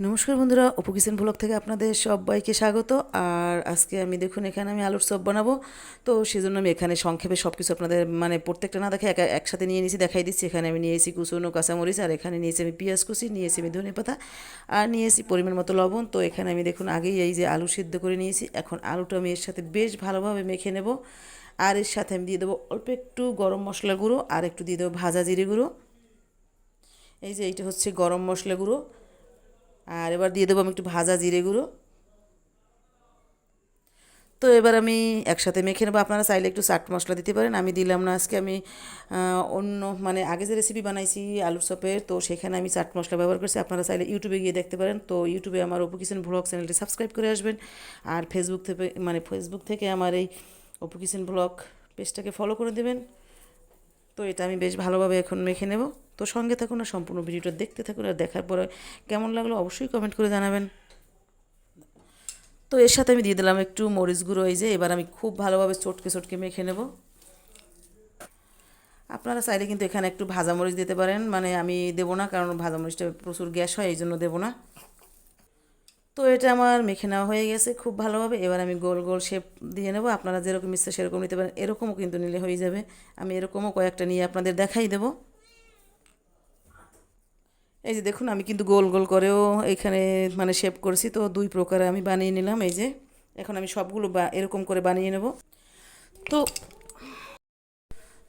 নমস্কার বন্ধুরা, Apu kitchen blog থেকে আপনাদের সবাইকে স্বাগত। আর আজকে আমি দেখুন, এখানে আমি আলুর চপ বানাবো। তো সেজন্য আমি এখানে সংক্ষেপে সব কিছু আপনাদের মানে প্রত্যেকটা না দেখে একা একসাথে নিয়ে নিয়েছি, দেখাই দিচ্ছি। এখানে আমি নিয়েছি কুচুনো কাঁচামরিচ, আর এখানে নিয়েছি আমি পেঁয়াজ কুচি, নিয়েছি আমি ধনে পাতা, আর নিয়েছি পরিমাণ মতো লবণ। তো এখানে আমি দেখুন, আগেই এই যে আলু সিদ্ধ করে নিয়েছি। এখন আলুটা আমি এর সাথে বেশ ভালোভাবে মেখে নেব। আর এর সাথে আমি দিয়ে দেবো অল্প একটু গরম মশলা গুঁড়ো, আর একটু দিয়ে দেবো ভাজা জিরে গুঁড়ো। এই যে এইটা হচ্ছে গরম মশলা গুঁড়ো। আর এবার দিয়ে দেবো আমি একটু ভাজা জিরে গুঁড়ো। তো এবার আমি একসাথে মেখে নেব। আপনারা চাইলে একটু চাট মশলা দিতে পারেন। আমি দিলাম না, আজকে আমি অন্য মানে আগে যে রেসিপি বানাইছি আলুর চপের, তো সেখানে আমি চাট মশলা ব্যবহার করছি। আপনারা চাইলে ইউটিউবে গিয়ে দেখতে পারেন। তো ইউটিউবে আমার অপু কিচেন ব্লগ চ্যানেলটি সাবস্ক্রাইব করে আসবেন। আর ফেসবুক থেকে মানে ফেসবুক থেকে আমার এই অপু কিচেন ব্লগ পেজটাকে ফলো করে দেবেন। তো এটা আমি বেশ ভালোভাবে এখন মেখে নেব। তো সঙ্গে থাকুন আর সম্পূর্ণ ভিডিওটা দেখতে থাকুন আর দেখার পরে কেমন লাগল অবশ্যই কমেন্ট করে জানাবেন। তো এর সাথে আমি দিয়ে দিলাম একটু মরিচ গুঁড়ো, এই যে এবার আমি খুব ভালোভাবে চটকে চটকে মেখে নেব। আপনারা চাইলে কিন্তু এখানে একটু ভাজা মরিচ দিতে পারেন মানে আমি দেবো না কারণ ভাজা মরিচটা প্রচুর গ্যাস হয়, এই জন্য দেবো না। তো এটা আমার মেখে নেওয়া হয়ে গেছে খুব ভালোভাবে, এবার আমি গোল গোল শেপ দিয়ে নেব। আপনারা যেরকম ইচ্ছে সেরকম নিতে পারেন, এরকমও কিন্তু নিলে হয়ে যাবে। আমি এরকমও কয়েকটা নিয়ে আপনাদের দেখাই দেবো। এই যে দেখুন, আমি কিন্তু গোল গোল করেও এখানে মানে শেপ করেছি। তো দুই প্রকারে আমি বানিয়ে নিলাম। এই যে এখন আমি সবগুলো বা এরকম করে বানিয়ে নেব। তো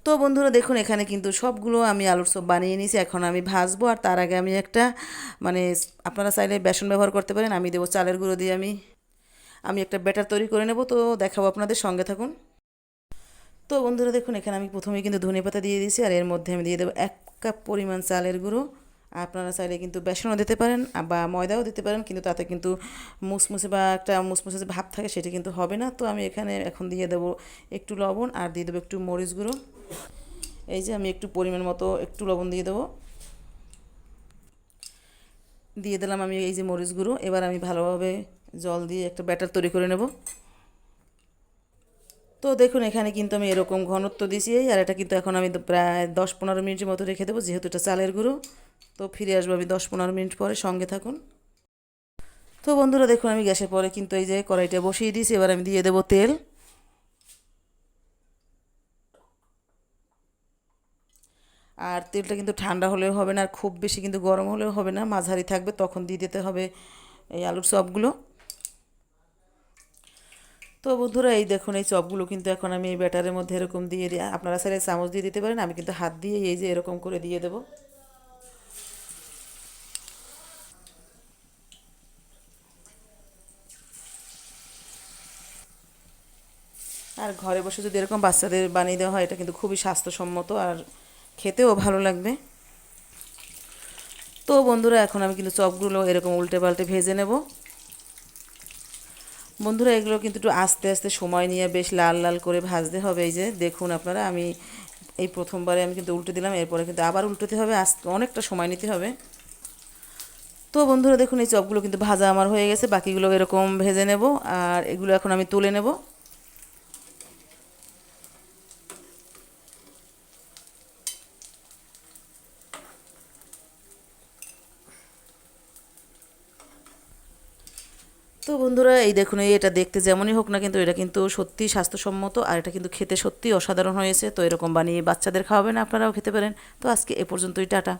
তো বন্ধুরা দেখুন, এখানে কিন্তু সবগুলো আমি আলুর চপ বানিয়ে নিয়েছি। এখন আমি ভাজবো আর তার আগে আমি একটা মানে আপনারা চাইলে বেসন ব্যবহার করতে পারেন। আমি দেবো চালের গুঁড়ো দিয়ে আমি আমি একটা ব্যাটার তৈরি করে নেব। তো দেখাবো আপনাদের সঙ্গে থাকুন। তো বন্ধুরা দেখুন, এখানে আমি প্রথমে কিন্তু ধনে পাতা দিয়ে দিয়েছি আর এর মধ্যে আমি দিয়ে দেবো এক কাপ পরিমাণ চালের গুঁড়ো। আপনারা চাইলে কিন্তু বেসনও দিতে পারেন, বা ময়দাও দিতে পারেন, কিন্তু তাতে কিন্তু মুসমুসে বা একটা মুসমুসে যে ভাব থাকে সেটা কিন্তু হবে না। তো আমি এখানে এখন দিয়ে দেবো একটু লবণ আর দিয়ে দেবো একটু মরিচ গুঁড়ো। এই যে আমি একটু পরিমাণ মতো একটু লবণ দিয়ে দেবো। দিয়ে দিলাম আমি এই যে মরিচ গুঁড়ো। এবার আমি ভালোভাবে জল দিয়ে একটা ব্যাটার তৈরি করে নেব। তো দেখুন, এখানে কিন্তু আমি এরকম ঘনত্ব দিয়েছি, আর এটা কিন্তু এখন আমি প্রায় দশ পনেরো মিনিটের মতো রেখে দেবো, যেহেতু এটা চালের গুঁড়ো। তো ফিরে আসব আমি দশ পনেরো মিনিট পরে, সঙ্গে থাকুন। তো বন্ধুরা, দেখুন আমি গ্যাসের পরে কিন্তু এই যে কড়াইটা বসিয়ে দিয়েছি, এবার আমি দিয়ে দেবো তেল। আর তেলটা কিন্তু ঠান্ডা হলেও হবে না, আর খুব বেশি কিন্তু গরম হলেও হবে না, মাঝারি থাকবে, তখন দিয়ে দিতে হবে এই আলুর চপগুলো। তো বন্ধুরা, এই দেখুন, এই চপগুলো কিন্তু এখন আমি এই ব্যাটারের মধ্যে এরকম দিয়ে আপনারা সাইলে চামচ দিয়ে দিতে পারেন, আমি কিন্তু হাত দিয়ে এই যে এরকম করে দিয়ে দেবো। আর ঘরে বসে যদি এরকম বাচ্চাদের বানিয়ে দেওয়া হয়, এটা কিন্তু খুবই স্বাস্থ্যসম্মত আর খেতেও ভালো লাগবে। তো বন্ধুরা, এখন আমি কিন্তু চপগুলো এরকম উল্টে পাল্টে ভেজে নেব। বন্ধুরা, এগুলো কিন্তু একটু আস্তে আস্তে সময় নিয়ে বেশ লাল লাল করে ভাজতে হবে। এই যে দেখুন আপনারা, আমি এই প্রথমবারে আমি কিন্তু উল্টে দিলাম, এরপরে কিন্তু আবার উল্টোতে হবে, আস্তে, অনেকটা সময় নিতে হবে। তো বন্ধুরা, দেখুন এই চপগুলো কিন্তু ভাজা আমার হয়ে গেছে, বাকিগুলো এরকম ভেজে নেব, আর এগুলো এখন আমি তুলে নেব। তো বন্ধুরা, এই দেখুন এটা দেখতে যেমনই হোক না কিন্তু এটা কিন্তু সত্যি স্বাস্থ্যসম্মত আর এটা কিন্তু খেতে সত্যি অসাধারণ হয়েছে। তো এরকম বানিয়ে বাচ্চাদের খাওয়াবেন, আপনারাও খেতে পারেন। তো আজকে এ পর্যন্তই, টাটা।